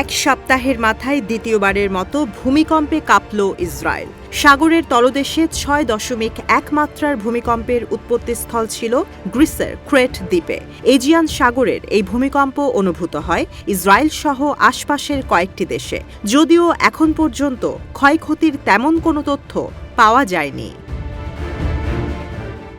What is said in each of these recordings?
এক সপ্তাহের মাথায় দ্বিতীয়বারের মতো ভূমিকম্পে কাঁপল ইসরায়েল। সাগরের তলদেশে ছয় দশমিক এক মাত্রার ভূমিকম্পের উৎপত্তিস্থল ছিল গ্রিসের ক্রেট দ্বীপে। এজিয়ান সাগরের এই ভূমিকম্প অনুভূত হয় ইসরায়েল সহ আশপাশের কয়েকটি দেশে। যদিও এখন পর্যন্ত ক্ষয়ক্ষতির তেমন কোনো তথ্য পাওয়া যায়নি।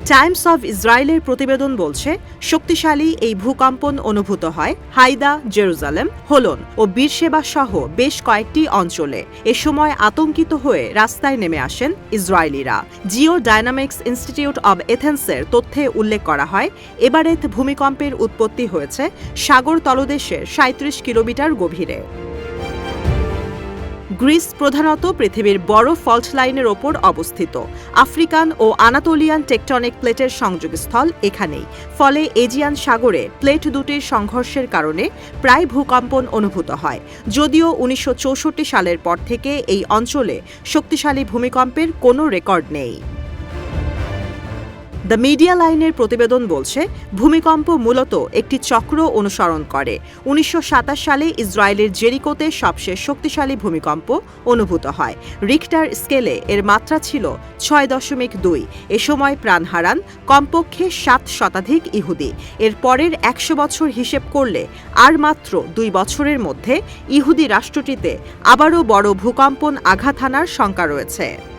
টাইমস অব ইসরায়েলের প্রতিবেদন বলছে, শক্তিশালী এই ভূকম্পন অনুভূত হয় হাইদা জেরুজালেম, হোলন ও বীরসেবা সহ বেশ কয়েকটি অঞ্চলে। এ সময় আতঙ্কিত হয়ে রাস্তায় নেমে আসেন ইসরায়েলিরা। জিও ডায়নামিক্স ইনস্টিটিউট অব এথেন্সের তথ্যে উল্লেখ করা হয় এবারে ভূমিকম্পের উৎপত্তি হয়েছে সাগর তলদেশের সাঁত্রিশ কিলোমিটার গভীরে। গ্রিস প্রধানত পৃথিবীর বড় ফল্ট লাইনের ওপর অবস্থিত। আফ্রিকান ও আনাতোলিয়ান টেকটনিক প্লেটের সংযোগস্থল এখানেই। ফলে এজিয়ান সাগরে প্লেট দুটির সংঘর্ষের কারণে প্রায় ভূকম্পন অনুভূত হয়। যদিও উনিশশো চৌষট্টি সালের পর থেকে এই অঞ্চলে শক্তিশালী ভূমিকম্পের কোনো রেকর্ড নেই। দ্য মিডিয়া লাইনের প্রতিবেদন বলছে, ভূমিকম্প মূলত একটি চক্র অনুসরণ করে। উনিশশো সাতাশ সালে ইসরায়েলের জেরিকোতে সবশেষ শক্তিশালী ভূমিকম্প অনুভূত হয়। রিক্টার স্কেলে এর মাত্রা ছিল ছয় দশমিক দুই। এ সময় প্রাণ হারান কমপক্ষে সাত শতাধিক ইহুদি। এর পরের একশো বছর হিসেব করলে আর মাত্র দুই বছরের মধ্যে ইহুদি রাষ্ট্রটিতে আবারও বড় ভূকম্পন আঘাত হানার শঙ্কা রয়েছে।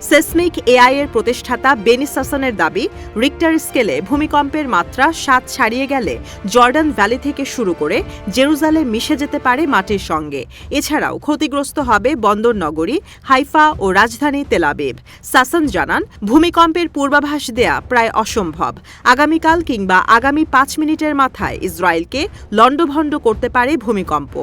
সেসমিক এআই এর প্রতিষ্ঠাতা বেনি সাসানের দাবি রিক্টার স্কেলে ভূমিকম্পের মাত্রা সাত ছাড়িয়ে গেলে জর্ডান ভ্যালি থেকে শুরু করে জেরুজালে মিশে যেতে পারে মাটির সঙ্গে। এছাড়াও ক্ষতিগ্রস্ত হবে বন্দর নগরী, হাইফা ও রাজধানী তেলাবিব সাসান জানান, ভূমিকম্পের পূর্বাভাস দেয়া প্রায় অসম্ভব। আগামীকাল কিংবা আগামী পাঁচ মিনিটের মাথায় ইসরায়েলকে লণ্ডভণ্ড করতে পারে ভূমিকম্প।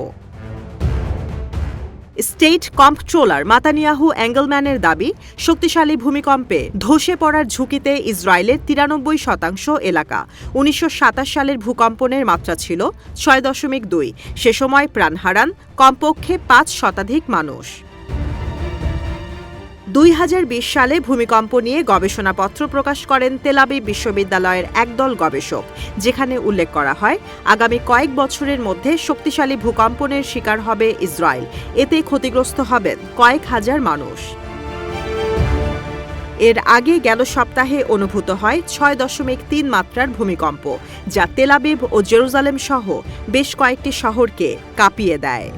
স্টেট কম্পট্রোলার মাতানিয়াহু অ্যাঙ্গেলম্যানের দাবি, শক্তিশালী ভূমিকম্পে ধসে পড়ার ঝুঁকিতে ইসরায়েলের তিরানব্বই শতাংশ এলাকা। উনিশশো সাতাশ সালের ভূকম্পনের মাত্রা ছিল ছয় দশমিক দুই। সে সময় প্রাণ হারান কমপক্ষে পাঁচ শতাধিক মানুষ। দুই হাজার বিশ সালে ভূমিকম্প নিয়ে গবেষণাপত্র প্রকাশ করেন তেলাবি বিশ্ববিদ্যালয়ের একদল গবেষক, যেখানে উল্লেখ করা হয়, আগামী কয়েক বছরের মধ্যে শক্তিশালী ভূকম্পনের শিকার হবে ইসরায়েল। এতে ক্ষতিগ্রস্ত হবেন কয়েক হাজার মানুষ। এর আগে গেল সপ্তাহে অনুভূত হয় ছয় দশমিক তিন মাত্রার ভূমিকম্প, যা তেলাবিব ও জেরুজালেম সহ বেশ কয়েকটি শহরকে কাঁপিয়ে দেয়।